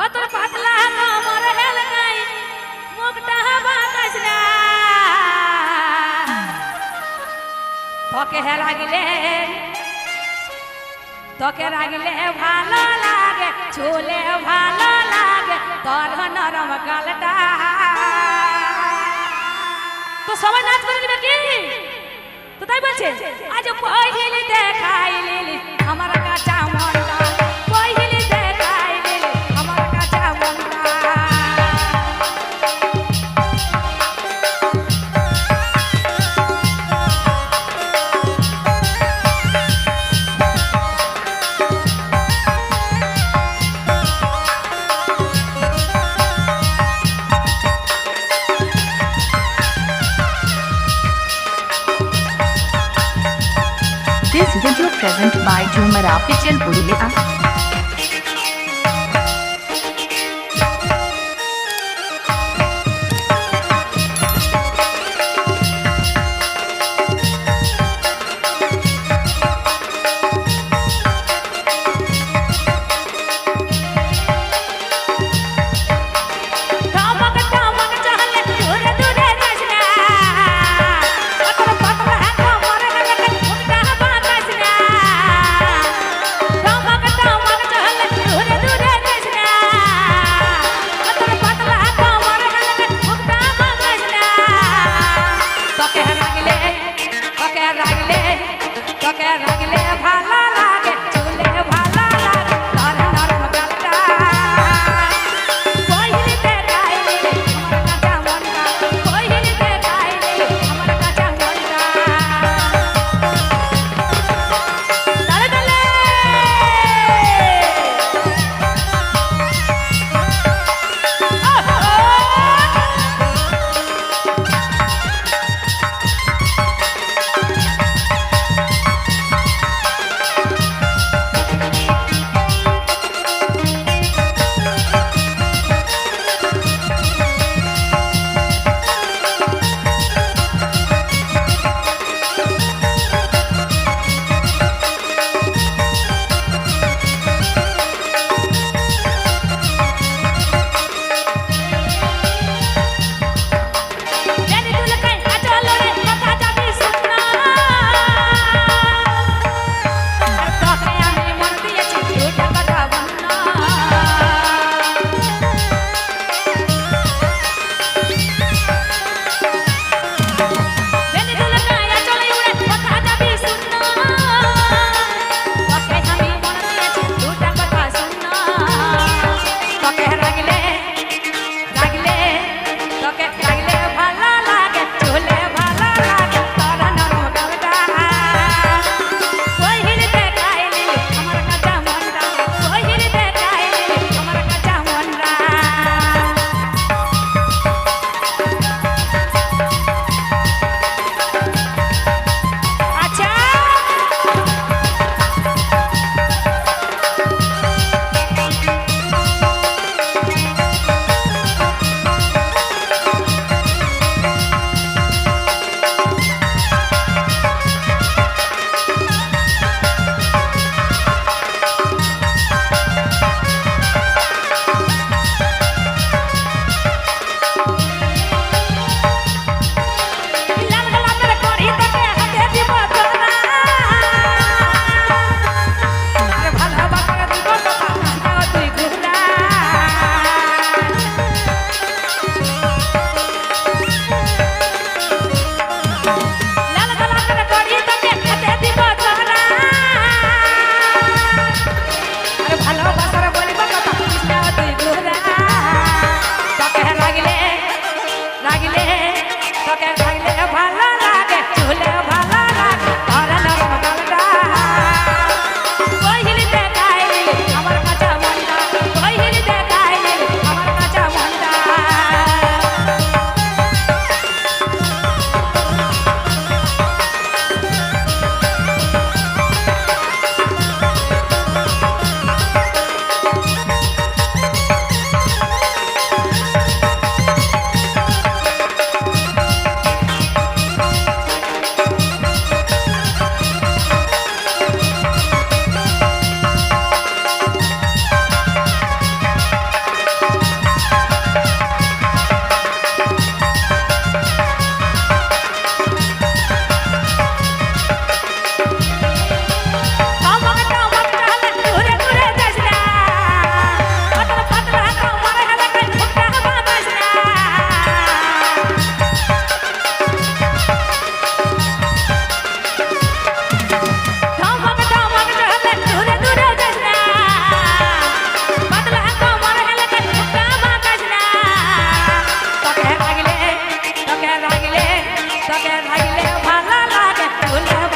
ও পাতলা মুখটা তোকে হে তোকে রাগলে ভালো লাগে, ছুলে ভালো লাগে, তোর নরম গালটা। তো সবাই নাচ করে দিবে কি? তো তাই বলছে, আজ পহিলি দেখাই This video present by Jumara Official Purulia. ผ่านละ Bye.